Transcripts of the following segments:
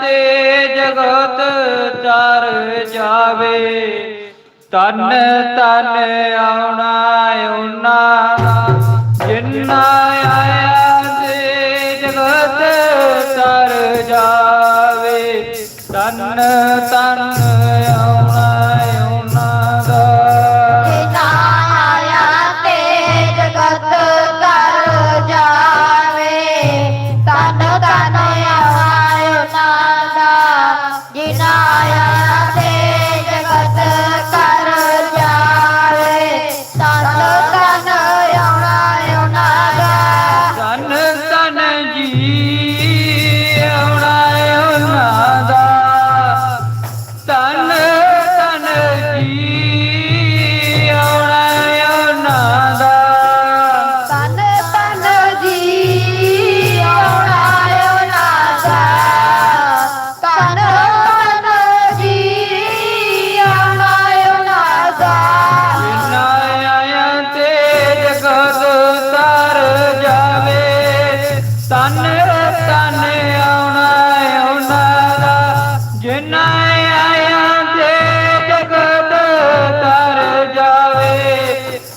ਤੇ ਜਗਤ ਤਰ ਜਾਵੇ। ਤਨ ਤਨ ਆਉਣਾ ਉਨਾ ਜਿੰਨਾ ਆਇਆ ਤੇ ਜਗਤ ਤਰ ਜਾਵੇ। ਤਨ ਤਨ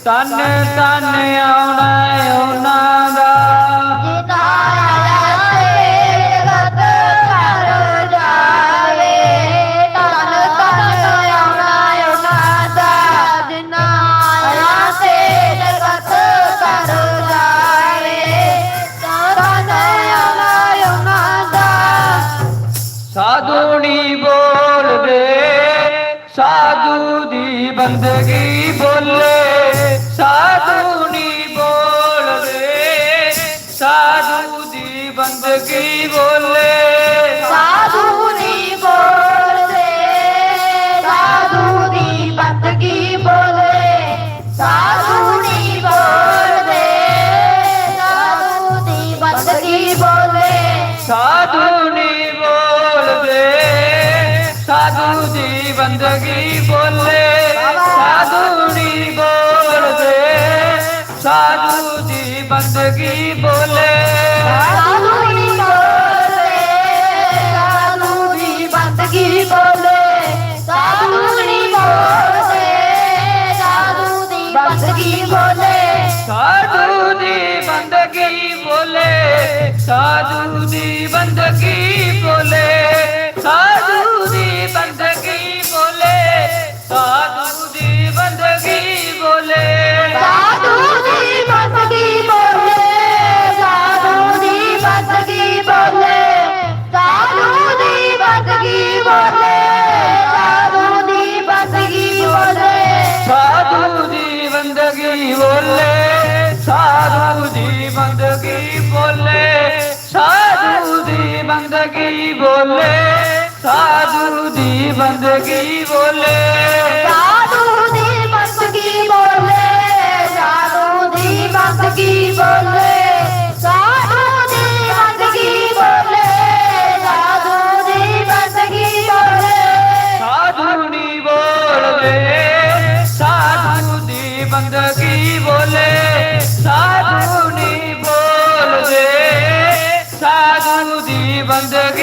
ਜਾਵੇ ਤਨ ਆਉਣਾ ਨਾਦਾ ਸਾਧੂ ਨੀ ਬੋਲਦੇ ਸਾਧੂ ਦੀ ਬੰਦਗੀ ਬੋਲੇ। ਸਾਧੂ ਨੀ ਬੋਲਦੇ ਸਾਧੂ ਦੀ ਬੰਦਗੀ ਬੋਲੇ। ਸਾਧੂ ਨੀ ਬੋਲਦੇ ਸਾਧੂ ਦੀ ਬੰਦਗੀ ਬੋਲੇ। ਸਾਧੂ ਨੀ ਬੋਲਦੇ ਸਾਧੂ ਦੀ ਬੰਦਗੀ ਬੋਲੇ। ਸਾਧੂ ਨੀ ਬੋਲਦੇ ਸਾਧੂ ਦੀ ਬੰਦਗੀ ਬੋਲੇ। ਸਾਧੂ ਨੀ ਬੋਲਦੇ। ਸਾਧੂ ਦੀ ਬੰਦਗੀ ਬੋਲੇ। ਸਾਧੂ ਨੀ ਬੋਲਦੇ ਸਾਧੂ ਦੀ ਬੰਦਗੀ ਬੋਲੇ। ਸਾਧੂ ਨੀ ਬੋਲਦੇ ਸਾਧੂ ਦੀ ਬੰਦਗੀ ਬੋਲੇ। ਸਾਧੂ ਦੀ ਬੰਦਗੀ ਬੋਲੇ ਸਾਧੂ ਦੀ ਬੰਦਗੀ ਬੋਲੇ। बोले साधु जी बंदगी बोले साधु जी बंदगी बोले साधु जी बंदगी बोले 안 되게